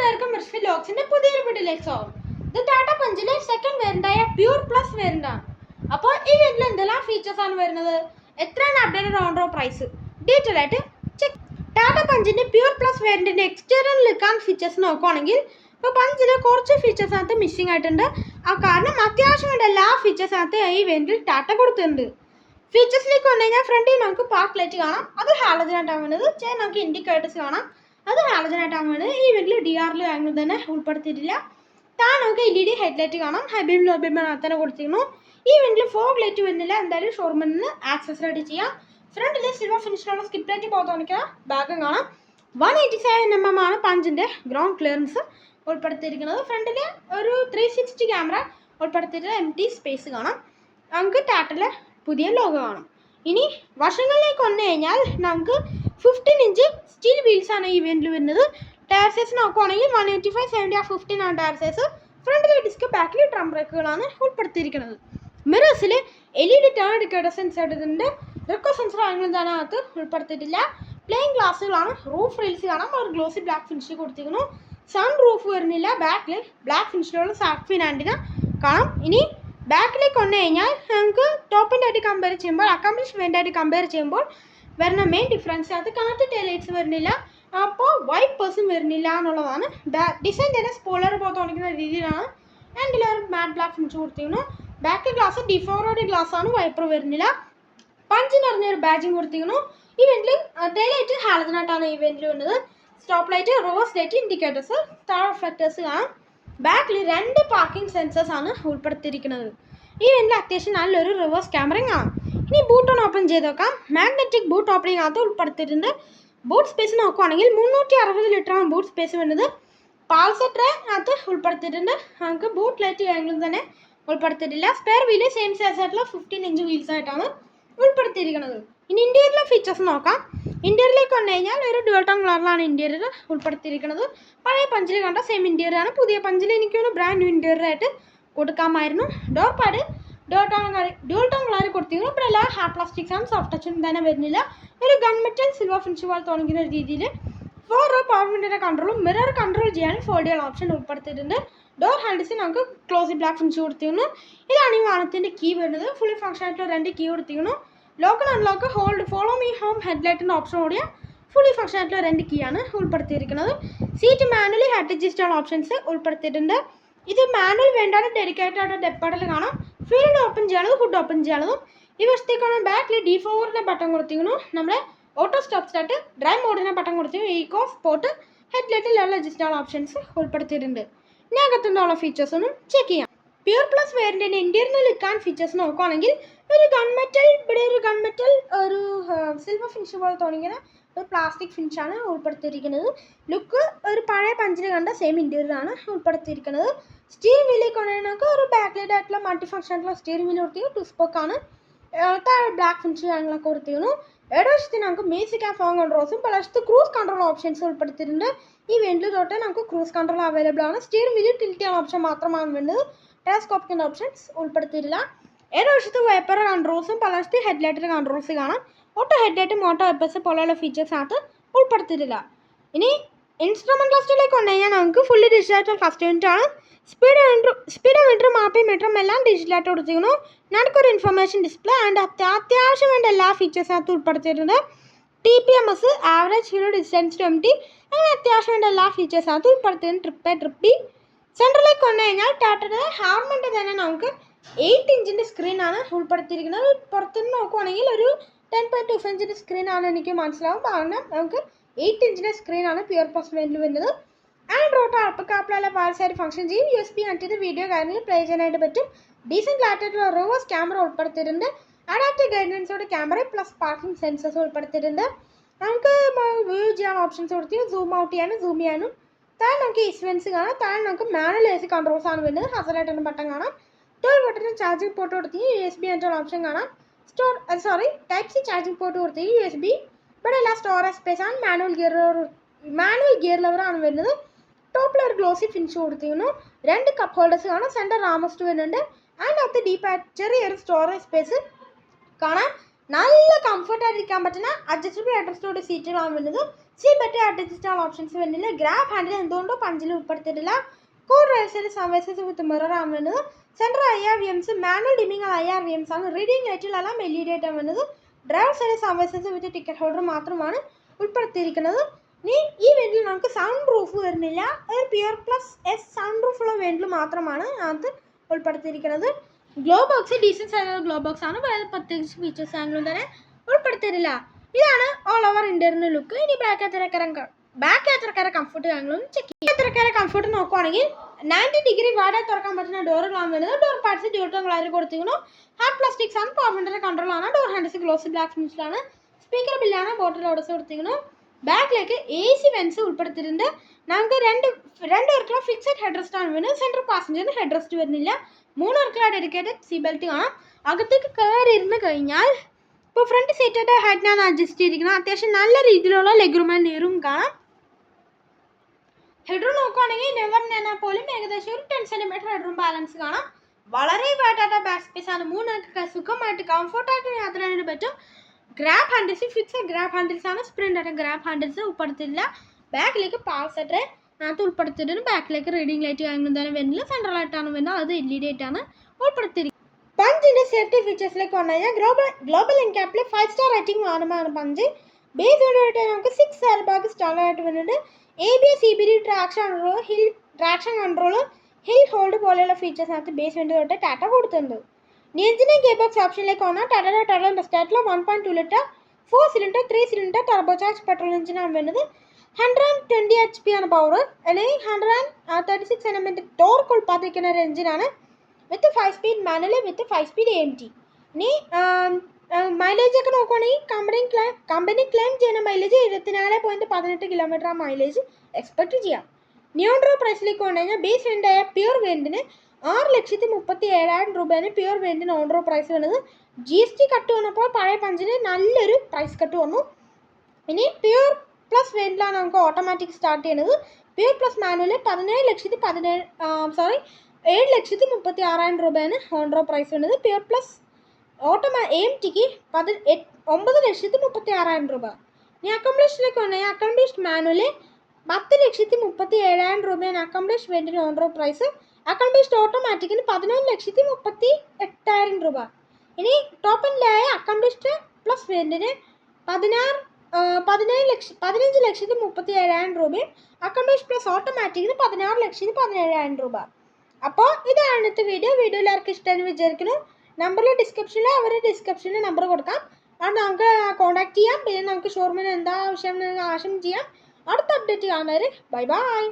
കൂട്ടുകാർക്കും മിർഫി ലോക്സിന്റെ പുതിയൊരു വീഡിയോയിലേക്ക് സ്വാഗതം ഇത് ടാറ്റ പഞ്ചിലെ സെക്കൻഡ് വേരിയന്റായ പ്യൂർ പ്ലസ് വേരിയന്റ് ആണ്. അപ്പോൾ ഈ വേരിയന്റിൽ എന്തെല്ലാം ഫീച്ചേഴ്സ് ആണ് വരുന്നത്? എത്രയാണ് updated on road price detail ആയിട്ട് ചെക്ക് ടാറ്റ പഞ്ചിന്റെ പ്യൂർ പ്ലസ് വേരിയന്റിന്റെ എക്സ്റ്റേറിയൽ ലുക്കാൻ ഫീച്ചേഴ്സ് നോക്കുവാണെങ്കിൽ ഇപ്പോൾ പഞ്ചിൽ കുറച്ച് ഫീച്ചേഴ്സ് അകത്ത് മിസ്സിംഗ് ആയിട്ടുണ്ട്. ആ കാരണം അത്യാവശ്യം വേണ്ട എല്ലാ ഫീച്ചേഴ്സ് അകത്ത് ഈ വേരിയന്റിൽ ടാറ്റ കൊടുത്തിട്ടുണ്ട്. ഫീച്ചേഴ്സിലേക്ക് വന്നു കഴിഞ്ഞാൽ ഫ്രണ്ടിൽ നമുക്ക് പാർക്ക് ലൈറ്റ് കാണാം. അത് ഹാലജനായിട്ടാണ് വരുന്നത്. വേണ്ടത് ചേ നമുക്ക് ഇൻഡിക്കേറ്റേഴ്സ് കാണാം. അത് ഹാലജൻ ആയിട്ടാണ് വീട്ടിൽ ഡി ആറിൽ ആംഗിൾ തന്നെ ഉൾപ്പെടുത്തിയിട്ടില്ല. താഴെ നമുക്ക് എൽ ഇ ഡി ഹെഡ്ലൈറ്റ് കാണാം. ഹൈബീം ലോ ആണ് തന്നെ കൊടുത്തിരിക്കുന്നു. ഈ വീട്ടിൽ ഫോഗ് ലൈറ്റ് വരുന്നില്ല എന്തായാലും ഷോറൂമിൽ നിന്ന് ആക്സസ് ചെയ്യാം. ഫ്രണ്ടിൽ സിൽവർ ഫിനിഷിലുള്ള സ്കിപ്പ് ലൈറ്റ് കാണിക്കുന്ന ബാഗും കാണാം. One eighty seven M M ആണ് പഞ്ചിന്റെ ഗ്രൗണ്ട് ക്ലിയറൻസ് ഉൾപ്പെടുത്തിയിരിക്കുന്നത്. ഫ്രണ്ടിൽ ഒരു ത്രീ സിക്സ്റ്റി ക്യാമറ ഉൾപ്പെടുത്തിയിട്ട് എം ടി സ്പേസ് കാണാം. നമുക്ക് ടാറ്റയിലെ പുതിയ ലോഗോ കാണാം. ഇനി വർഷങ്ങളിലേക്ക് വന്നു കഴിഞ്ഞാൽ നമുക്ക് ഫിഫ്റ്റീൻ ഇഞ്ച് സ്റ്റീൽ വീൽസ് ആണ് ഈ ഇവന്റിൽ വരുന്നത്. ടയർ സൈസ് നോക്കുവാണെങ്കിൽ one eighty five seventy R fifteen ആണ് ടയർ സൈസ് ഫ്രണ്ടിലെ ഡിസ്ക് ബാക്കിൽ ഡ്രം ബ്രേക്കുകളാണ് ഉൾപ്പെടുത്തിയിരിക്കുന്നത്. മിറേഴ്സിൽ L E D turn indicator sensor ഇടുന്നുണ്ട്. റിക്കോ സെൻസർ ആണെങ്കിലും തന്നെ അകത്ത് ഉൾപ്പെടുത്തിയിട്ടില്ല. പ്ലെയിൻ ഗ്ലാസ്സുകളാണ് റൂഫ് റീൽസ് കാണാം. അവർ ഗ്ലോസി ബ്ലാക്ക് ഫിനിഷ് കൊടുത്തിരിക്കുന്നു. സൺ റൂഫ് വരുന്നില്ല. ബാക്കിൽ ബ്ലാക്ക് ഫിനിഷിലുള്ള സാക്ഫിൻ ആന്റിന കാണാം. ഇനി ബാക്കിലേക്ക് വന്നു കഴിഞ്ഞാൽ നമുക്ക് ടോപ്പിന്റെ ആയിട്ട് കമ്പയർ ചെയ്യുമ്പോൾ അക്കംപ്ലിഷ്മെന്റ് ആയിട്ട് കമ്പയർ ചെയ്യുമ്പോൾ വരുന്ന മെയിൻ ഡിഫറൻസ് അത് കാറ്റ് ടൈലൈറ്റ്സ് വരുന്നില്ല. അപ്പോൾ വൈറ്റ് പേഴ്സും വരുന്നില്ല എന്നുള്ളതാണ്. ഡിസൈൻ തന്നെ സ്പോളർ പോലെ തോന്നിക്കുന്ന രീതിയിലാണ്. ആൻഡിൽ ഒരു മാറ്റ് ബ്ലാക്ക് ഫിനിഷ് കൊടുത്തിരുന്നു. ബാക്ക് ഗ്ലാസ് ഡിഫോറോഡ് ഗ്ലാസ് ആണ് വൈപ്പർ വരുന്നില്ല. പഞ്ചിന് അറിഞ്ഞൊരു ബാജിങ് കൊടുത്തിരുന്നു. ഇവന്റിൽ ഡേലൈറ്റ് ഹാലജനായിട്ടാണ് ഇവന്റിൽ വന്നത് സ്റ്റോപ്പ് ലൈറ്റ് റോസ് ലൈറ്റ് ഇൻഡിക്കേറ്റേഴ്സ് താഴെ റിഫ്ലക്ടേഴ്സ് കാണാം. ബാക്കിൽ രണ്ട് പാർക്കിംഗ് സെൻസേഴ്സ് ആണ് ഉൾപ്പെടുത്തിയിരിക്കുന്നത്. ഈ വെന്റിൽ അത്യാവശ്യം നല്ലൊരു റിവേഴ്സ് ക്യാമറയും കാണാം. ഇനി ബൂട്ട് ഓൺ ഓപ്പൺ ചെയ്ത് നോക്കാം മാഗ്നറ്റിക് ബൂട്ട് ഓപ്പണിംഗ് അത് ഉൾപ്പെടുത്തിയിട്ടുണ്ട്. ബൂട്ട് സ്പേസ് നോക്കുവാണെങ്കിൽ മുന്നൂറ്റി അറുപത് ലിറ്ററാണ് ബൂട്ട് സ്പേസ് വരുന്നത്. പാൾസെട്രെ അത് ഉൾപ്പെടുത്തിയിട്ടുണ്ട്. നമുക്ക് ബൂട്ട് ലൈറ്റ് കാര്യങ്ങളും തന്നെ ഉൾപ്പെടുത്തിയിട്ടില്ല. സ്പെയർ വീൽ സെയിം സൈസ് ആയിട്ടുള്ള ഫിഫ്റ്റീൻ ഇഞ്ച് വീൽസ് ആയിട്ടാണ് ഉൾപ്പെടുത്തിയിരിക്കുന്നത്. ഇനി ഇന്റീരിയറിലെ ഫീച്ചേഴ്സ് നോക്കാം. ഇന്റീരിയറിലേക്ക് വന്നു കഴിഞ്ഞാൽ ഒരു ഡുവൽ ടോൺ കളറിലാണ് ഇന്റീരിയർ ഉൾപ്പെടുത്തിയിരിക്കുന്നത്. പഴയ പഞ്ചിൽ കണ്ട സെയിം ഇന്റീരിയർ ആണ്. പുതിയ പഞ്ചിൽ എനിക്കൊരു ബ്രാൻഡ് ന്യൂ ഇന്റീരിയർ ആയിട്ട് കൊടുക്കാമായിരുന്നു. Door pad dual tone dual tone colour കൊടുത്തിരുന്നു എല്ലാ ഹാർഡ് പ്ലാസ്റ്റിക്സ് ആണ് സോഫ്റ്റ് ടച്ചും തന്നെ വരുന്നില്ല. ഒരു ഗൺ മെറ്റൽ സിൽവർ ഫിനിഷ് പോലെ തോന്നിക്കുന്ന രീതിയിൽ ഫോർ പവർ വിൻഡിന്റെ കൺട്രോളും മിറർ കൺട്രോൾ ചെയ്യാൻ ഫോൾഡ് ഓപ്ഷൻ ഉൾപ്പെടുത്തിയിട്ടുണ്ട്. ഡോർ ഹാൻഡിൽസ് നമുക്ക് ക്ലോസി ബ്ലാക്ക് ഫിനിഷ് കൊടുത്തിരുന്നു ഇതാണ് ഈ വാഹനത്തിന്റെ കീ വരുന്നത്. ഫുള്ളി ഫങ്ഷൻ ആയിട്ടുള്ള രണ്ട് കീ കൊടുത്തിരുന്നു lock unlock hold follow me home ഹെഡ്ലൈറ്റിന്റെ option കൂടിയ ഫുള്ളി ഫങ്ഷൻ ആയിട്ടുള്ള രണ്ട് കീ ആണ് ഉൾപ്പെടുത്തിയിരിക്കുന്നത്. Seat manually head adjust options ഉൾപ്പെടുത്തിയിട്ടുണ്ട്. ഇത് മാനുവൽ വേണ്ടാണ്ട് ഡെഡിക്കേറ്റഡ് ആയിട്ട് ഡെപ്പാഡിൽ കാണാം. ഫീൽഡ് ഓപ്പൺ ചെയ്യാനുള്ളത് ഫുഡ് ഓപ്പൺ ചെയ്യണതും ഈ വശത്തേക്കാണ് ബാക്കിൽ ഡി ഫോറിന്റെ ബട്ടൺ കൊടുത്തിരിക്കുന്നു. നമ്മൾ auto stop start drive മോഡിന്റെ button eco sport head headlight level adjust options ഉൾപ്പെടുത്തിയിട്ടുണ്ട്. ഇനി അകത്തുനിന്നുള്ള ഫീച്ചേഴ്സ് ഒന്നും ചെക്ക് ചെയ്യാം. Pure plus വേരിയന്റിന്റെ look look and features നോക്കുകയാണെങ്കിൽ ഒരു ഗൺമെറ്റൽ ഇവിടെ ഒരു ഗൺമെറ്റൽ ഒരു സിൽവർ ഫിനിഷ് പോലെ തോന്നിക്കുന്ന ഒരു പ്ലാസ്റ്റിക് ആണ് ഉൾപ്പെടുത്തിയിരിക്കുന്നത്. ലുക്ക് ഒരു പഴയ പഞ്ചിന് കണ്ട സെയിം ഇന്റീരിയർ ആണ് ഉൾപ്പെടുത്തിയിരിക്കുന്നത്. സ്റ്റീറിംഗ് വീലിൽ കൊണ്ടുവരുന്നൊക്കെ ഒരു ബാക്ക് ലൈറ്റ് ആയിട്ടുള്ള മൾട്ടി ഫംഗ്ഷൻ ആയിട്ടുള്ള സ്റ്റീറിംഗ് വീൽ കൊടുത്തി ടു സ്പോക്കാണ് താഴെ ബ്ലാക്ക് ഫിനിഷ് കാര്യങ്ങളൊക്കെ കൊടുത്തിരുന്നു ഇടവശത്തിന് നമുക്ക് മ്യൂസിക് ആൻഡ് ഫോൺ കൺട്രോൾസും പലവശത്ത് ക്രൂസ് കൺട്രോൾ ഓപ്ഷൻസ് ഉൾപ്പെടുത്തിയിട്ടുണ്ട്. ഈ വെൻഡിൽ തൊട്ട് നമുക്ക് ക്രൂസ് കൺട്രോൾ അവൈലബിൾ ആണ്. സ്റ്റീറിംഗ് വീലിൽ ടിൽറ്റ് ചെയ്യാൻ ഓപ്ഷൻ മാത്രമാണ് വേണ്ടത് ടെലസ്കോപ്പിക്കിന്റെ ഓപ്ഷൻസ് ഉൾപ്പെടുത്തിയിട്ടില്ല. ഏതൊരു വൈപ്പർ കൺട്രോൾസും പല വശത്ത് ഹെഡ്ലൈറ്റിന്റെ കൺട്രോൾസ് കാണാം. ഓട്ടോ ഹെഡ്ലൈറ്റ് മോട്ടോ എപ്പസ് പോലെയുള്ള ഫീച്ചേഴ്സ് അകത്ത് ഉൾപ്പെടുത്തിയിട്ടില്ല. ഇനി ഇൻസ്ട്രുമെന്റ് ക്ലസ്റ്ററിലേക്ക് കൊണ്ടു കഴിഞ്ഞാൽ നമുക്ക് ഫുള്ളി ഡിജിറ്റൽ ക്ലസ്റ്റർ ആണ്. സ്പീഡ് മീറ്റർ സ്പീഡ് മീറ്ററും മാപ്പിംഗ് മീറ്ററും എല്ലാം ഡിജിറ്റലായിട്ട് കൊടുത്തിരിക്കുന്നു. നമുക്കൊരു ഇൻഫർമേഷൻ ഡിസ്പ്ലേ ആൻഡ് അത്യാവശ്യം വേണ്ട എല്ലാ ഫീച്ചേഴ്സിനകത്ത് ഉൾപ്പെടുത്തിയിട്ടുണ്ട്. T P M S average hero distance to empty അങ്ങനെ അത്യാവശ്യം വേണ്ട എല്ലാ ഫീച്ചേഴ്സിനകത്ത് ഉൾപ്പെടുത്തിയിട്ടുണ്ട്. ട്രിപ്പ് ട്രിപ്പി സെന്ററിലേക്ക് വന്നു കഴിഞ്ഞാൽ ടാറ്റയുടെ ഹാർമന്റെ തന്നെ നമുക്ക് എയ്റ്റ് ഇഞ്ചിന്റെ സ്ക്രീനാണ് ഉൾപ്പെടുത്തിയിരിക്കുന്നത്. പുറത്തുനിന്ന് നോക്കുവാണെങ്കിൽ ഒരു ടെൻ പോയിന്റ് ടു ഇഞ്ചിന്റെ സ്ക്രീനാണ് എനിക്ക് മനസ്സിലാവും. കാരണം നമുക്ക് എയ്റ്റ് ഇഞ്ചിന്റെ സ്ക്രീനാണ് പ്യുവർ പ്ലസ് വേൻഡിൽ വരുന്നത്. ആപ്പ് ആപ്പിലുള്ള പാർസായിട്ട് ഫംഗ്ഷൻ ചെയ്യും. U S P connect video കാര്യങ്ങൾ പ്ലേ ചെയ്യാനായിട്ട് പറ്റും. ഡീസന്റ് ക്ലാരിറ്റിയുള്ള റിവേഴ്സ് ക്യാമറ ഉൾപ്പെടുത്തിയിട്ടുണ്ട്. അഡാപ്റ്റീവ് ഗൈഡൻസോട് ക്യാമറ പ്ലസ് പാർക്കിംഗ് സെൻസേഴ്സ് ഉൾപ്പെടുത്തിയിട്ടുണ്ട്. നമുക്ക് വ്യൂ ചെയ്യാൻ ഓപ്ഷൻസ് കൊടുത്തു സൂം ഔട്ട് ചെയ്യാനും സൂം ചെയ്യാനും. താഴെ നമുക്ക് ഇസ്വൻസ് കാണാം. താഴെ നമുക്ക് മാനുവൽ എ സി കൺട്രോൾസ് ആണ് വരുന്നത്. ഹസലായിട്ടൊരു ബട്ടൺ കാണാം. ട്വൽവ് ബട്ടൺ ചാർജിംഗ് പോർട്ട് കൊടുത്തി യു എസ് ബി ആയിട്ടുള്ള ഓപ്ഷൻ കാണാം. Store sorry type C charging port കൊടുത്തി U S B ഇവിടെ എല്ലാ സ്റ്റോറേജ് സ്പേസ് ആണ്. മാനുവൽ ഗിയർ മാനുവൽ ഗിയർ ലെവറാണ് വരുന്നത്. ടോപ്പിൽ ഒരു ഗ്ലോസി ഫിനിഷ് കൊടുത്തിരുന്നു. രണ്ട് കപ്പ് ഹോൾഡേഴ്സ് കാണാം. സെന്റർ റാമസ്റ്റ് വരുന്നുണ്ട്. അകത്ത് ഡീപ്പ് ചെറിയൊരു സ്റ്റോറേജ് സ്പേസ് കാണാം. നല്ല കംഫർട്ടായിട്ട് ഇരിക്കാൻ പറ്റുന്ന അഡ്ജസ്റ്റബിൾ അഡ്രസ്റ്റോട് സീറ്റുകളാണ് വരുന്നത്. സീ ബെറ്റർ adjustable ഓപ്ഷൻസ് വരുന്നില്ല. ഗ്രാബ് ഹാൻഡിൽ എന്തുകൊണ്ടോ പഞ്ചിൽ ഉൾപ്പെടുത്തിയിട്ടില്ല. റൈസിൽ സമയസസ് വിത്ത് മിറർ ആണ് വരുന്നത് central I R V Ms manual dimming I R V Ms ആണ് റീഡിംഗ് ലൈറ്റിലെല്ലാം എൽ ഇ ഡി ആയിട്ടാണ് വരുന്നത് driver side with ticket holder മാത്രമാണ് ഉൾപ്പെടുത്തിയിരിക്കുന്നത്. ഇനി ഈ വെൻഡിൽ നമുക്ക് സൗണ്ട് പ്രൂഫ് വരുന്നില്ല. ഒരു പ്യുർ പ്ലസ് എസ് സൗണ്ട് പ്രൂഫുള്ള വെൻഡിൽ മാത്രമാണ് അത് ഉൾപ്പെടുത്തിയിരിക്കുന്നത്. ഗ്ലോ ബോക്സ് ഡീസൻസ് ആയിട്ടുള്ള ഗ്ലോ ബോക്സ് ആണ്. വേറെ പ്രത്യേകിച്ച് ഫീച്ചേഴ്സ് ആണെങ്കിലും തന്നെ ഉൾപ്പെടുത്തിയിട്ടില്ല. ഇതാണ് ഓൾ ഓവർ ഇന്റർണൽ ലുക്ക് ഇനി ബാക്ക് യാത്രക്കാരൻ ബാക്ക് യാത്രക്കാരെ കംഫർട്ട് ഞങ്ങളൊന്ന് ചെക്ക് ചെയ്യും. യാത്രക്കാരെ കംഫർട്ട് നോക്കുവാണെങ്കിൽ നയന്റി ഡിഗ്രി വാടക തുറക്കാൻ പറ്റുന്ന ഡോറുകളാണ് വരുന്നത്. ഡോർ പാർട്സ് ഡ്യൂട്ടും കളർ കൊടുത്തിരിക്കുന്നു. ഹാർഡ് പ്ലാസ്റ്റിക്സ് ആണ് പവർ കൺട്രോളാണ് ഡോർ ഹാൻഡിൽസ് ഗ്ലോസ് ബ്ലാക്ക് ഫിനിഷിലാണ് സ്പീക്കർ ബില്ലാണ് ബോട്ടിൽ ഓർഡേഴ്സ് കൊടുത്തിരിക്കുന്നു. ബാക്കിലേക്ക് എ സി വെൻസ് ഉൾപ്പെടുത്തിയിട്ടുണ്ട്. നമുക്ക് രണ്ട് രണ്ട് പേർക്കുള്ള ഫിക്സഡ് ഹെഡ് റെസ്റ്റ് ആണ് വരുന്നത്. സെൻട്രൽ പാസഞ്ചറിന് ഹെഡ് റെസ്റ്റ് വരുന്നില്ല. മൂന്ന് പേർക്കുള്ള ഡെഡിക്കേറ്റഡ് സീ ബെൽറ്റ് കാണാം. അകത്തേക്ക് കയറി ഇരുന്ന് കഴിഞ്ഞാൽ ഇപ്പോൾ ഫ്രണ്ട് സീറ്റായിട്ട് ഹെഡിനാണ് അഡ്ജസ്റ്റ് ചെയ്തിരിക്കുന്നത് അത്യാവശ്യം നല്ല രീതിയിലുള്ള ലെഗ് റൂം ആൻഡ് നെയറും കാണാം. ഹെഡ് റൂം നോക്കുവാണെങ്കിൽ നെവർ നെന പോലും ഏകദേശം ഒരു ടെൻ സെന്റിമീറ്റർ ഹെഡ്റൂം ബാലൻസ് കാണാം. വളരെ വേട്ടാട്ട ബാക്ക് സ്പേസ് ആണ്. മൂന്ന് പേർക്ക് സുഖമായിട്ട് കംഫർട്ടായിട്ട് യാത്ര ചെയ്യാനായിട്ട് പറ്റും. Grab handles fixed grab handles ആണ്. സ്പ്രിന്റ് ആയിട്ട് ഗ്രാബ് ഹാൻഡിൽസ് ഉൾപ്പെടുത്തില്ല. ബാക്കിലേക്ക് പവർ സെറ്റർ അതിനകത്ത് ഉൾപ്പെടുത്തിയിട്ടുണ്ട് ബാക്കിലേക്ക് റീഡിംഗ് ലൈറ്റ് കാര്യങ്ങളും തന്നെ വരുന്നില്ല. സെൻട്രൽ ആയിട്ടാണ് വരുന്നത്. അത് എൽ ഇ ഡി ആയിട്ടാണ് ഉൾപ്പെടുത്തിയിരിക്കുന്നത്. പഞ്ചിന്റെ സേഫ്റ്റി ഫീച്ചേഴ്സിലേക്ക് വന്നു കഴിഞ്ഞാൽ ഗ്ലോബൽ ഗ്ലോബൽ എൻക്യാപ്പിൽ ഫൈവ് സ്റ്റാർ റേറ്റിംഗ് വാങ്ങുന്നതാണ് പഞ്ച്. ബേസ് നമുക്ക് സിക്സ് എയർ ബാഗ് ആയിട്ട് വരുന്നുണ്ട്. A B S C B D traction control hill traction control hill hold പോലെയുള്ള ഫീച്ചേഴ്സിനകത്ത് ബേസ്മെന്റ് തൊട്ട് ടാറ്റ കൊടുത്തിട്ടുണ്ട്. ഇനി എഞ്ചിനെ ഗിയർ ബോക്സ് ഓപ്ഷനിലേക്ക് വന്നാൽ Tata ബെസ്റ്റാറ്റിൽ one point two litre four cylinder three cylinder turbo charge petrol എഞ്ചിനാണ് വരുന്നത്. Hundred and twenty H P ആണ് പവർ അല്ലെങ്കിൽ hundred and thirty six N എമ്മിന്റെ ടോർക്ക് ഉൽപ്പാദിക്കുന്ന ഒരു എഞ്ചിനാണ് with five speed manual with five speed M T ഇനി mileage ഒക്കെ നോക്കുവാണെങ്കിൽ കമ്പനി ക്ലെയിം കമ്പനി ക്ലെയിം ചെയ്യുന്ന മൈലേജ് ഇരുപത്തിനാല് പോയിന്റ് പതിനെട്ട് കിലോമീറ്റർ ആ മൈലേജ് എക്സ്പെക്ട് ചെയ്യാം. ന്യൂട്രോ പ്രൈസിലേക്ക് വന്നു കഴിഞ്ഞാൽ ബേസ് വേണ്ടായ പ്യൂർ വേണ്ടിന് ആറ് ലക്ഷത്തി മുപ്പത്തി ഏഴായിരം രൂപയാണ് പ്യൂർ വേണ്ടിന് ഓൺറോ പ്രൈസ് വരുന്നത് ജി എസ് ടി കട്ട് വന്നപ്പോൾ പഴയ പഞ്ചിന് നല്ലൊരു പ്രൈസ് കട്ട് വന്നു. ഇനി പ്യൂർ പ്ലസ് വേണ്ടിലാണ് നമുക്ക് ഓട്ടോമാറ്റിക് സ്റ്റാർട്ട് ചെയ്യുന്നത്. പ്യൂർ പ്ലസ് മാനുവൽ പതിനേഴ് ലക്ഷത്തി പതിനേഴ് സോറി ഏഴ് ലക്ഷത്തി മുപ്പത്തി ആറായിരം രൂപയാണ് ഹോൺഡ്രോ പ്രൈസ് വരുന്നത് പ്യൂർ പ്ലസ് ഓട്ടോമാ എം ടിക്ക് പതി ഒമ്പത് ലക്ഷത്തി മുപ്പത്തി ആറായിരം രൂപ. ഇനി അക്കംപ്ലിഷിലേക്ക് വന്നാൽ അക്കംപ്ലിഷ്ഡ് മാനുവൽ പത്ത് ലക്ഷത്തി മുപ്പത്തി ഏഴായിരം രൂപയാണ് accomplish on road price. Accomplished ഓട്ടോമാറ്റിക്കിന് പതിനൊന്ന് ലക്ഷത്തി മുപ്പത്തി എട്ടായിരം രൂപ. ഇനി ടോപ്പ് എൻഡിലായ അക്കംപ്ലിഷ്ഡ് പ്ലസ് വേണ്ടിന് പതിനാറ് പതിനേഴ് ലക്ഷം പതിനഞ്ച് ലക്ഷത്തി മുപ്പത്തി ഏഴായിരം രൂപയും അക്കംപ്ലിഷ് പ്ലസ് ഓട്ടോമാറ്റിക്കിന് പതിനാറ് ലക്ഷത്തി പതിനേഴായിരം രൂപ. അപ്പോൾ ഇതാണ് ഇന്നത്തെ വീഡിയോ വീഡിയോ എല്ലാവർക്കും ഇഷ്ടമെന്ന് വിചാരിക്കുന്നു. നമ്പറിൽ ഡിസ്ക്രിപ്ഷനിൽ അവർ ഡിസ്ക്രിപ്ഷനിൽ നമ്പർ കൊടുക്കാം. അത് നമുക്ക് കോൺടാക്ട് ചെയ്യാം. പിന്നെ നമുക്ക് ഷോറൂമിന് എന്താ ആവശ്യം ആവശ്യം ചെയ്യാം. അടുത്ത അപ്ഡേറ്റ് കാണുന്നവർ ബൈ ബൈ